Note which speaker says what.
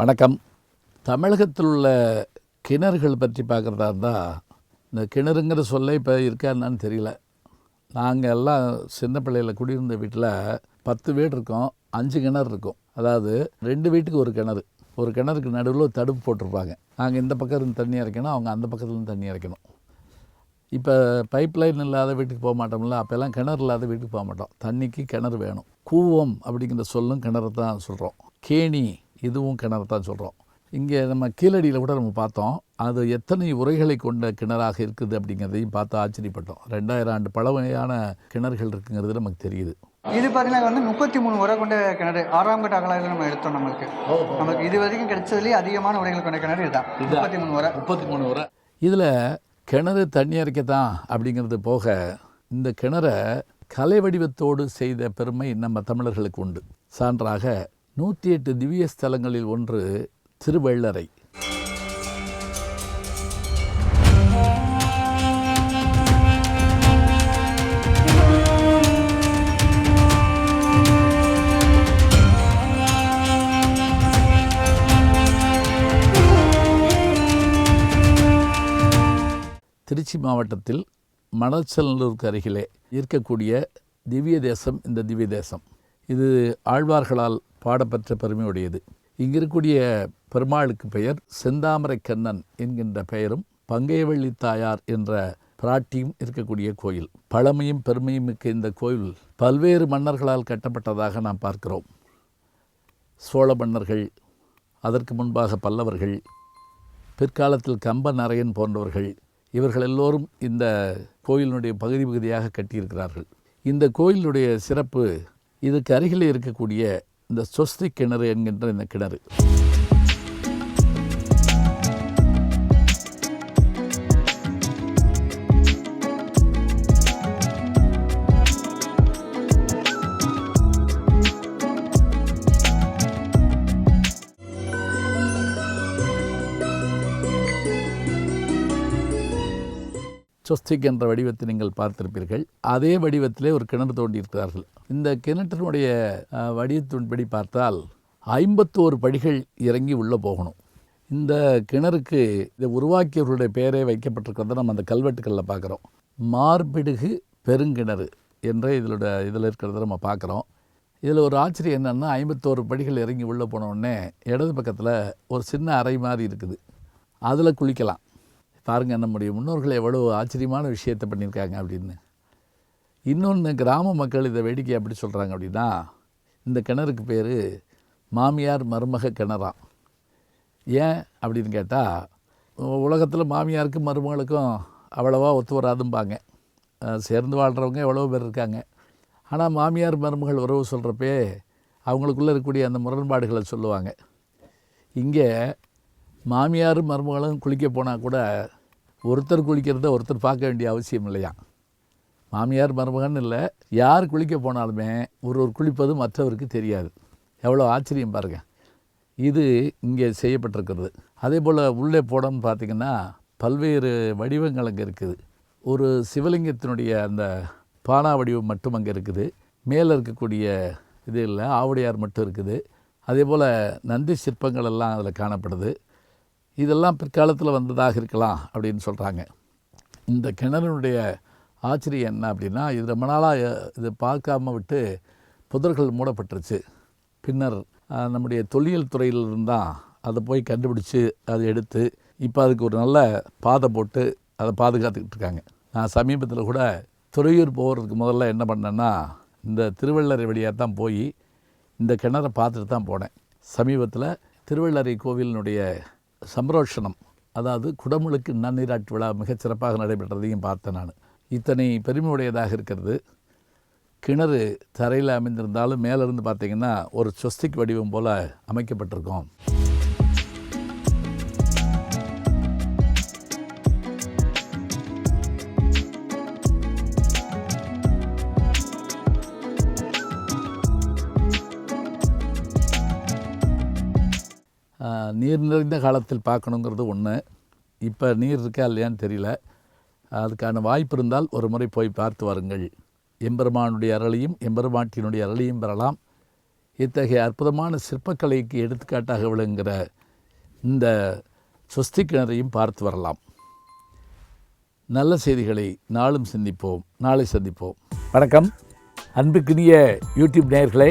Speaker 1: வணக்கம். தமிழகத்தில் உள்ள கிணறுகள் பற்றி பார்க்குறதா இருந்தால் இந்த கிணறுங்கிற சொல்ல இப்போ இருக்கா என்னான்னு தெரியல. நாங்கள் எல்லாம் சின்ன பிள்ளையில் குடியிருந்த வீட்டில் பத்து வீடு இருக்கோம் அஞ்சு கிணறு இருக்கும். அதாவது ரெண்டு வீட்டுக்கு ஒரு கிணறு. ஒரு கிணறுக்கு நடுவில் தடுப்பு போட்டிருப்பாங்க. நாங்கள் இந்த பக்கம் இருந்து தண்ணி இறைக்கணும் அவங்க அந்த பக்கத்துலேருந்து தண்ணி இறைக்கணும். இப்போ பைப் லைன் இல்லாத வீட்டுக்கு போக மாட்டோம்ல அப்போல்லாம் கிணறு இல்லாத வீட்டுக்கு போக மாட்டோம். தண்ணிக்கு கிணறு வேணும். கூவம் அப்படிங்கிற சொல்லும் கிணறு தான் சொல்கிறோம் கேணி இதுவும் கிணறு தான் சொல்கிறோம் இங்கே நம்ம கீழடியில் கூட நம்ம பார்த்தோம். அது எத்தனை உரைகளை கொண்ட கிணறாக இருக்குது அப்படிங்கிறதையும் பார்த்து ஆச்சரியப்பட்டோம். ரெண்டாயிரம் ஆண்டு பழமையான கிணறுகள் இருக்குங்கிறது நமக்கு தெரியுது.
Speaker 2: இது பார்த்தீங்கன்னா வந்து முப்பத்தி மூணு உரை கொண்ட கிணறு. ஆறாம் கட்ட அகலாயில் நம்ம எடுத்தோம் நம்மளுக்கு நமக்கு இது வரைக்கும் கிடைச்சதுலேயே அதிகமான உரைகள் கொண்ட கிணறு இதுதான். முப்பத்தி மூணு உரை.
Speaker 1: முப்பத்தி மூணு உரை. இதில் கிணறு தண்ணி அரைக்கத்தான் அப்படிங்கிறது போக இந்த கிணறை கலை வடிவத்தோடு செய்த பெருமை நம்ம தமிழர்களுக்கு உண்டு. சான்றாக நூற்றி எட்டு திவ்ய ஸ்தலங்களில் ஒன்று திருவள்ளரை. திருச்சி மாவட்டத்தில் மணச்சநல்லூருக்கு அருகிலே இருக்கக்கூடிய திவ்ய தேசம் இந்த திவ்ய தேசம். இது ஆழ்வார்களால் பாடப்பெற்ற பெருமையுடையது. இங்கிருக்கூடிய இருக்கக்கூடிய பெருமாளுக்கு பெயர் செந்தாமரை கண்ணன் என்கின்ற பெயரும் பங்கையவள்ளி தாயார் என்ற பிராட்டியும் இருக்கக்கூடிய கோயில். பழமையும் பெருமையும் மிக்க இந்த கோயில் பல்வேறு மன்னர்களால் கட்டப்பட்டதாக நாம் பார்க்கிறோம். சோழ மன்னர்கள் அதற்கு முன்பாக பல்லவர்கள் பிற்காலத்தில் கம்ப நரையன் போன்றவர்கள் இவர்கள் எல்லோரும் இந்த கோயிலினுடைய பகுதி பகுதியாக கட்டியிருக்கிறார்கள். இந்த கோயிலுடைய சிறப்பு இதுக்கு அருகில் இருக்கக்கூடிய இந்த சொஸ்தி கிணறு என்கின்ற இந்த கிணறு. சொஸ்திக் என்ற வடிவத்தை நீங்கள் பார்த்திருப்பீர்கள். அதே வடிவத்திலே ஒரு கிணறு தோண்டியிருக்கிறார்கள். இந்த கிணற்றினுடைய வடிவத்தின்படி பார்த்தால் ஐம்பத்தோரு படிகள் இறங்கி உள்ளே போகணும். இந்த கிணறுக்கு இதை உருவாக்கியவர்களுடைய பெயரே வைக்கப்பட்டிருக்கிறத நம்ம அந்த கல்வெட்டுக்களில் பார்க்குறோம். மார்பிடுகு பெருங்கிணறு என்ற இதோட இதில் இருக்கிறத நம்ம பார்க்குறோம். இதில் ஒரு ஆச்சரியம் என்னென்னா ஐம்பத்தோரு படிகள் இறங்கி உள்ளே போனோடனே இடது பக்கத்தில் ஒரு சின்ன அறை மாதிரி இருக்குது. அதில் குளிக்கலாம். பாருங்க நம்முடைய முன்னோர்கள் எவ்வளோ ஆச்சரியமான விஷயத்தை பண்ணியிருக்காங்க அப்படின்னு. இன்னொன்று கிராம மக்கள் இதை வேடிக்கை அப்படி சொல்கிறாங்க அப்படின்னா இந்த கிணறுக்கு பேர் மாமியார் மருமக கிணறாம் ஏன் அப்படின்னு கேட்டால் உலகத்தில் மாமியாருக்கும் மருமகளுக்கும் அவ்வளோவா ஒத்து வராதும்பாங்க. சேர்ந்து வாழ்கிறவங்க எவ்வளோ பேர் இருக்காங்க. ஆனால் மாமியார் மருமகள் உறவு சொல்கிறப்பே அவங்களுக்குள்ளே இருக்கக்கூடிய அந்த முரண்பாடுகளை சொல்லுவாங்க. இங்கே மாமியாரும் மருமகளும் குளிக்க போனால் கூட ஒருத்தர் குளிக்கிறத ஒருத்தர் பார்க்க வேண்டிய அவசியம் இல்லையா? மாமியார் மருமகன் இல்லை யார் குளிக்க போனாலுமே ஒருவர் குளிப்பது மற்றவருக்கு தெரியாது. எவ்வளோ ஆச்சரியம் பாருங்கள் இது இங்கே செய்யப்பட்டிருக்கிறது. அதே போல் உள்ளே போடம்னு பார்த்திங்கன்னா பல்வேறு வடிவங்கள் அங்கே இருக்குது. ஒரு சிவலிங்கத்தினுடைய அந்த பானா வடிவம் மட்டும் அங்கே இருக்குது. மேலே இருக்கக்கூடிய இது இல்லை ஆவுடையார் மட்டும் இருக்குது. அதே போல் நந்தி சிற்பங்கள் எல்லாம் அதில் காணப்படுது. இதெல்லாம் பிற்காலத்தில் வந்ததாக இருக்கலாம் அப்படின்னு சொல்கிறாங்க இந்த கிணறுனுடைய ஆச்சரியம் என்ன அப்படின்னா இது ரொம்ப நாளாக இது பார்க்காம விட்டு புதர்கள் மூடப்பட்டுருச்சு. பின்னர் நம்முடைய தொல்லியல் துறையில் இருந்தால் அதை போய் கண்டுபிடிச்சு அதை எடுத்து இப்போ அதுக்கு ஒரு நல்ல பாதை போட்டு அதை பாதுகாத்துக்கிட்டு இருக்காங்க. நான் சமீபத்தில் கூட துறையூர் போகிறதுக்கு முதல்ல என்ன பண்ணேன்னா இந்த திருவள்ளரை வழியாக தான் போய் இந்த கிணறை பார்த்துட்டு தான் போனேன். சமீபத்தில் திருவள்ளரை கோவிலினுடைய சம்ரோஷணம் அதாவது குடமுழுக்கு நன்னீராட்டு விழா மிகச்சிறப்பாக நடைபெற்றதையும் பார்த்தேன் நான். இத்தனை பெருமையுடையதாக இருக்கிறது. கிணறு தரையில் அமைந்திருந்தாலும் மேலிருந்து பார்த்தீங்கன்னா ஒரு சொஸ்திக் வடிவம் போல் அமைக்கப்பட்டிருக்கும். நீர் நிறைந்த காலத்தில் பார்க்கணுங்கிறது ஒன்று இப்போ நீர் இருக்கா இல்லையான்னு தெரியல. அதுக்கான வாய்ப்பு இருந்தால் ஒரு முறை போய் பார்த்து வாருங்கள். எம்பெருமானுடைய அருளையும் எம்பெருமாட்டினுடைய அருளையும் பெறலாம். இத்தகைய அற்புதமான சிற்பக்கலைக்கு எடுத்துக்காட்டாக விளங்குகிற இந்த சொஸ்தி கிணறையும் பார்த்து வரலாம். நல்ல செய்திகளை நாளும் சிந்திப்போம். நாளை சந்திப்போம். வணக்கம். அன்புக்கினிய யூடியூப் நேயர்களே